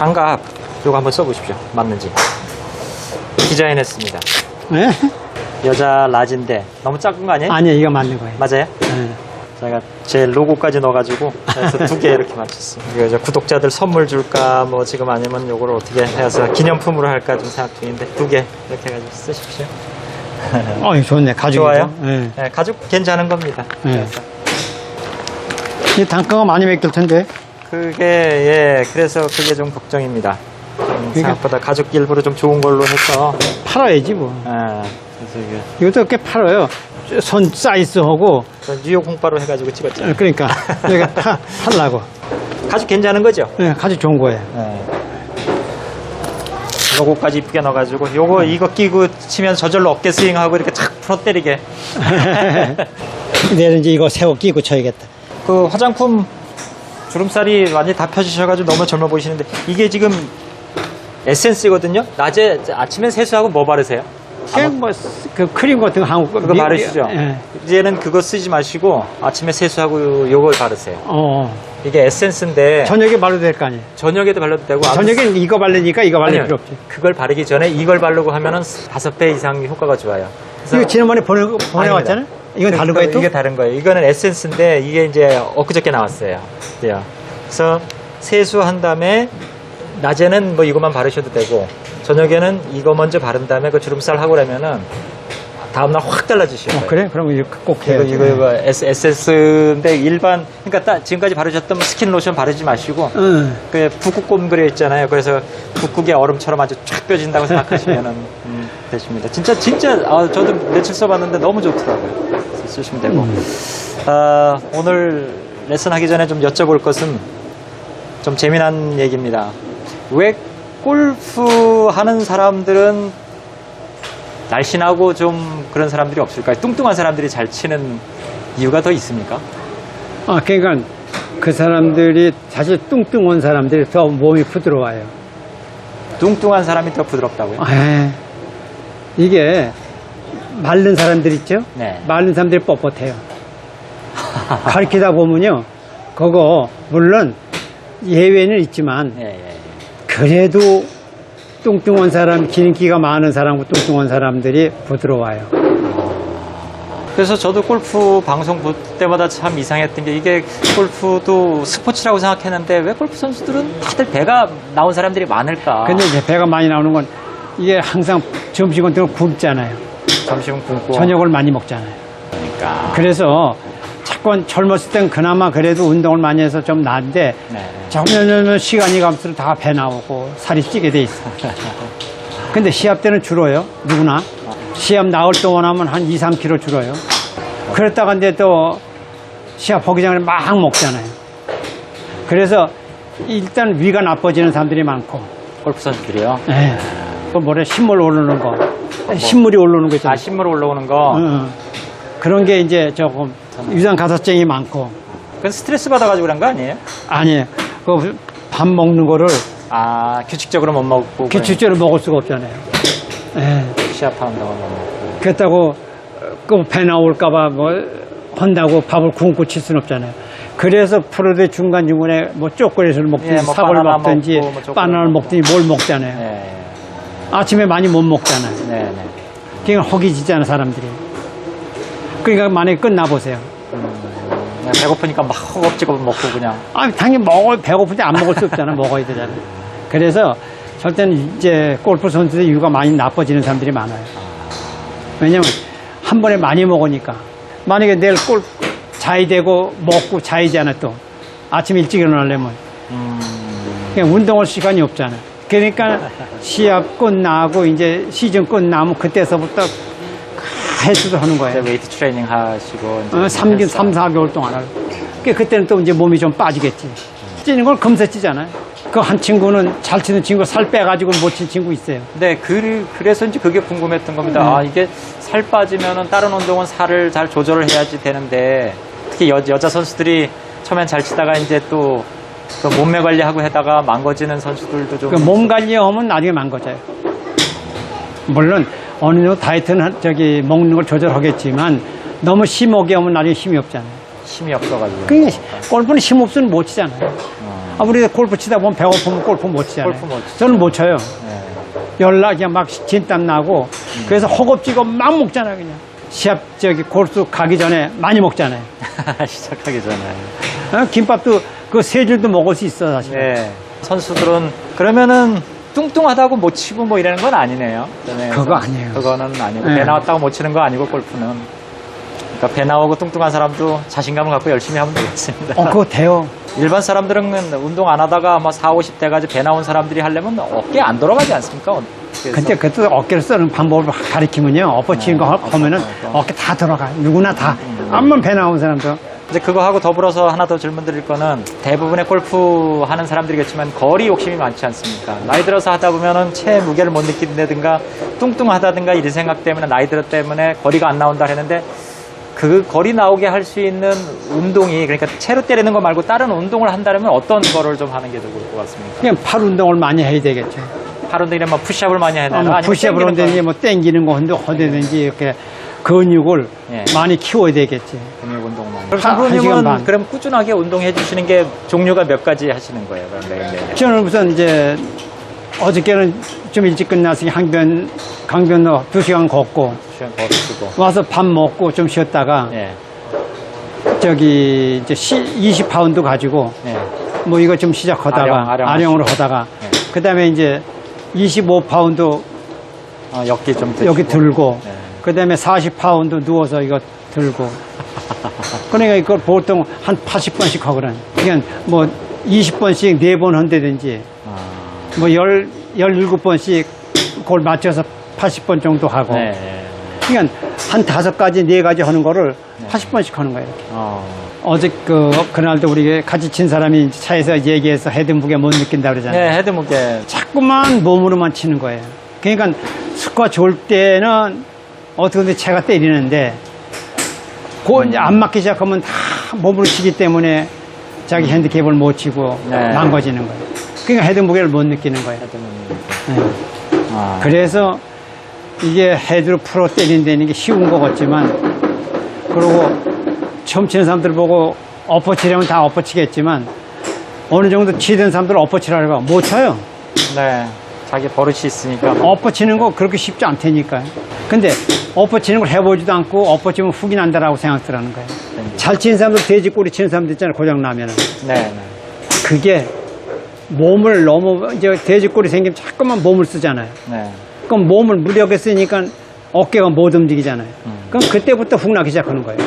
장갑 요거 한번 써보십시오. 맞는지. 디자인했습니다. 네? 여자 라지인데 너무 작은 거 아니에요? 아니요, 이거 맞는 거예요. 맞아요? 네. 제가 제 로고까지 넣어가지고 그래서 두 개 이렇게 맞췄어요. 이거 이제 구독자들 선물 줄까 뭐 지금 아니면 요걸 어떻게 해서 기념품으로 할까 좀 생각 중인데 두 개 이렇게 해가지고 쓰십시오. 어, 이거 좋네. 가죽이죠. 좋아요? 네. 네, 가죽 괜찮은 겁니다. 네. 그래서 이 단가가 많이 맥힐 텐데. 그게 예 그래서 그게 좀 걱정입니다. 음, 생각보다 가죽 일부러 좀 좋은 걸로 해서 팔아야지 뭐. 아, 그래서 이게 이것도 꽤 팔아요. 손 사이즈하고. 저 뉴욕 홍바로 해가지고 찍었죠. 어, 그러니까 내가 파, 팔라고. 가죽 괜찮은 거죠? 네, 가죽 좋은 거예요. 네. 요거까지 이쁘게 넣어가지고 요거 이거 끼고 치면 저절로 어깨 스윙하고 이렇게 착 풀어 때리게 내일 이제 이거 새우 끼고 쳐야겠다. 그 화장품 주름살이 완전히 다 펴지셔가지고 너무 젊어 보이시는데 이게 지금 에센스거든요 낮에 아침에 세수하고 뭐 바르세요? 그냥 뭐, 그 크림 같은 거 한국 거 그거 미- 바르시죠? 예. 이제는 그거 쓰지 마시고 아침에 세수하고 요걸 바르세요 어. 이게 에센스인데 저녁에 바르도 될 거 아니에요. 저녁에도 발라도 되고 저녁에 이거 바르니까 이거 바를 필요 없지. 그걸 바르기 전에 이걸 바르고 하면은 다섯 배 이상 효과가 좋아요 그래서 이거 지난번에 보내, 보내왔잖아요? 이건 다른 거예요 또? 이게 다른 거예요. 이거는 에센스인데 이게 이제 엊그저께 나왔어요. 그래요. 그래서 세수한 다음에 낮에는 뭐 이것만 바르셔도 되고 저녁에는 이거 먼저 바른 다음에 그 주름살 하고 그러면은 다음날 확 달라지실 거예요. 어, 그래? 그럼 이거 꼭 이거 해야지. 이거 이거 에스- 에센스인데 일반 그러니까 딱 지금까지 바르셨던 스킨 로션 바르지 마시고 응. 그 북극곰 그려 있잖아요. 그래서 북극의 얼음처럼 아주 쫙 펴진다고 생각하시면은 음, 되십니다. 진짜 진짜 아, 저도 며칠 써봤는데 너무 좋더라고요. 쓰시면 되고 음. 아, 오늘 레슨 하기 전에 좀 여쭤볼 것은 좀 재미난 얘기입니다. 왜 골프 하는 사람들은 날씬하고 좀 그런 사람들이 없을까요? 뚱뚱한 사람들이 잘 치는 이유가 더 있습니까? 아, 그러니까 그 사람들이 사실 뚱뚱한 사람들이 더 몸이 부드러워요. 뚱뚱한 사람이 더 부드럽다고요? 아, 이게 마른 사람들 있죠? 네. 마른 사람들이 뻣뻣해요. 가르치다 보면요. 그거 물론 예외는 있지만 예, 예. 그래도 뚱뚱한 사람, 기름기가 많은 사람과 뚱뚱한 사람들이 부드러워요. 그래서 저도 골프 방송 볼 때마다 참 이상했던 게 이게 골프도 스포츠라고 생각했는데 왜 골프 선수들은 다들 배가 나온 사람들이 많을까? 근데 이제 배가 많이 나오는 건 이게 항상 점심은 또 굶잖아요. 점심은 굶고 저녁을 많이 먹잖아요. 그러니까. 그래서 자꾸 젊었을 땐 그나마 그래도 운동을 많이 해서 좀 나은데 네. 점점 시간이 갈수록 다 배 나오고 살이 찌게 돼 있어. 근데 시합 때는 줄어요. 누구나. 시합 나올 동안 하면 한 2, 3kg 줄어요. 그랬다가 이제 또 시합 하기 전에 막 먹잖아요. 그래서 일단 위가 나빠지는 사람들이 많고, 골프 선수들이요. 예. 그 뭐래, 신물 오르는 거. 신물이 오르는 거아 있잖아요. 신물 올라오는 거. 응, 응. 그런 게 이제 조금 유산 가사증이 많고, 그건 스트레스 받아가지고 그런 거 아니에요? 아니에요. 그 밥 먹는 거를 아 규칙적으로 못 먹고 규칙적으로 먹을 수가 없잖아요. 예. 동안 못 먹고. 그렇다고 그 배 나올까봐 뭐 한다고 밥을 굶고 칠 수는 없잖아요. 그래서 프로들 중간중간에 뭐 초콜릿을 먹든지 예, 뭐 사과를 바나나 먹든지 먹고 뭐 바나나를. 먹든지 뭘 먹잖아요. 네, 아침에 많이 못 먹잖아요. 네, 네. 그러니까 허기지잖아 사람들이. 그러니까 만약에 끝나보세요. 그냥 배고프니까 막 허겁지겁 먹고 그냥. 아, 당연히 먹어 배고픈데 안 먹을 수 없잖아. 먹어야 되잖아. 그래서 절대는 이제 골프 선수들 이유가 많이 나빠지는 사람들이 많아요. 왜냐면 한 번에 많이 먹으니까 만약에 내일 골 자야 되고 먹고 자야잖아 또 아침 일찍 일어나려면 음, 그냥 운동할 시간이 없잖아. 그러니까 시합 끝나고 이제 시즌 끝나면 그때서부터 헬스도 하는 거예요. 웨이트 트레이닝 하시고 이제 어, 3, 헬스 3, 4개월 동안 하고. 그 그때는 또 이제 몸이 좀 빠지겠지. 찌는 걸 금세 찌잖아요. 그 한 친구는 잘 치는 친구 살 빼가지고 못 친 친구 있어요. 네, 그, 그래서 이제 그게 궁금했던 겁니다. 네. 아, 이게 살 빠지면은 다른 운동은 살을 잘 조절을 해야지 되는데, 특히 여, 여자 선수들이 처음엔 잘 치다가 이제 또, 또 몸매 관리하고 하다가 망가지는 선수들도 좀. 그 몸 관리하면 나중에 망가져요. 물론 어느 정도 다이어트는 한- 저기 먹는 걸 조절하겠지만 너무 심하게 하면 나중에 힘이 없잖아요. 힘이 없어가지고. 그러니까 골프는 힘 없으면 못 치잖아요. 어. 아, 우리 골프 치다 보면 배고프면 골프 못 치잖아요. 골프 못 치죠. 저는 못 쳐요. 네. 연락이 막 진땀 나고 그래서 허겁지겁 막 먹잖아요 그냥 시합 저기 골수 가기 전에 많이 먹잖아요 시작하기 전에. 어? 김밥도 그 세 줄도 먹을 수 있어 사실 네. 선수들은 그러면은 뚱뚱하다고 못 치고 뭐 이러는 건 아니네요. 네. 그거 아니에요. 그거는 아니고 네. 배 나왔다고 못 치는 거 아니고 골프는. 그러니까 배 나오고 뚱뚱한 사람도 자신감을 갖고 열심히 하면 되겠습니다. 어 그거 돼요 일반 사람들은 운동 안 하다가 뭐 4, 50대까지 배 나온 사람들이 하려면 어깨 안 돌아가지 않습니까? 그래서 근데 그것도 어깨를 쓰는 방법을 가리키면요 엎어치는 거 보면은 어깨 다 들어가 누구나 다 암만 배 나온 사람도 이제 그거 하고 더불어서 하나 더 질문 드릴 거는 대부분의 골프 하는 사람들이겠지만 거리 욕심이 많지 않습니까? 나이 들어서 하다 보면은 체 무게를 못 느낀다든가 뚱뚱하다든가 이런 생각 때문에 나이 들어 때문에 거리가 안 나온다 했는데 그 거리 나오게 할 수 있는 운동이 그러니까 채로 때리는 거 말고 다른 운동을 한다면 어떤 거를 좀 하는 게더 좋을 것 같습니까? 그냥 팔 운동을 많이 해야 되겠죠 팔 운동이면 뭐 푸시업을 많이 해야 어, 되나? 뭐 아니면 푸시업을 거? 뭐 땡기는 거 한도 하든지 이렇게 근육을 예. 많이 키워야 되겠지 근육. 그럼 한- 한 시간 선생님은 반. 그럼 꾸준하게 운동해 주시는 게 종류가 몇 가지 하시는 거예요? 그럼 매일매일? 저는 우선 이제 어저께는 좀 일찍 끝났으니 항변 강변로 두 시간 걷고 시간 걸으시고. 와서 밥 먹고 좀 쉬었다가 예. 저기 이제 20파운드 가지고 예. 뭐 이거 좀 시작하다가 아령, 아령 으로. 하다가 네. 그다음에 이제 25파운드 어, 역기 좀 드시고. 여기 들고 네. 그 다음에 40파운드 누워서 이거 들고 그러니까 이걸 보통 한 80번씩 하거든 그냥 뭐 20번씩 4번 한다든지 아, 뭐 열, 17번씩 그걸 맞춰서 80번 정도 하고. 네. 네. 그러니까 한 다섯 가지, 네 가지 하는 거를 80번씩 하는 거예요. 이렇게. 어, 어제 그, 그날도 우리 같이 친 사람이 차에서 얘기해서 헤드 무게 못 느낀다 그러잖아요. 네, 헤드 무게. 자꾸만 몸으로만 치는 거예요. 그러니까 스코어 좋을 때는 어떻게 든 채가 때리는데, 그 이제 안 맞기 시작하면 다 몸으로 치기 때문에 자기 핸디캡을 못 치고 네. 망가지는 거예요. 그러니까 헤드 무게를 못 느끼는 거예요. 헤드 무게. 네. 아, 그래서 이게 헤드로 풀어 때린다는 게 쉬운 것 같지만 그리고 처음 치는 사람들 보고 엎어치려면 다 엎어치겠지만 어느 정도 치던 사람들 엎어치라고 못 쳐요. 네. 자기 버릇이 있으니까. 엎어치는 거 그렇게 쉽지 않다니까요. 근데 엎어치는 걸 해보지도 않고 엎어치면 훅이 난다라고 생각들 하는 거예요. 잘 치는 사람들 돼지 꼬리 치는 사람들 있잖아요. 고장 나면은. 네, 네. 그게 몸을 너무 이제 돼지 꼬리 생기면 자꾸만 몸을 쓰잖아요. 네. 그럼 몸을 무력에 쓰니까 어깨가 못 움직이잖아요. 음. 그럼 그때부터 훅 나기 시작하는 거예요.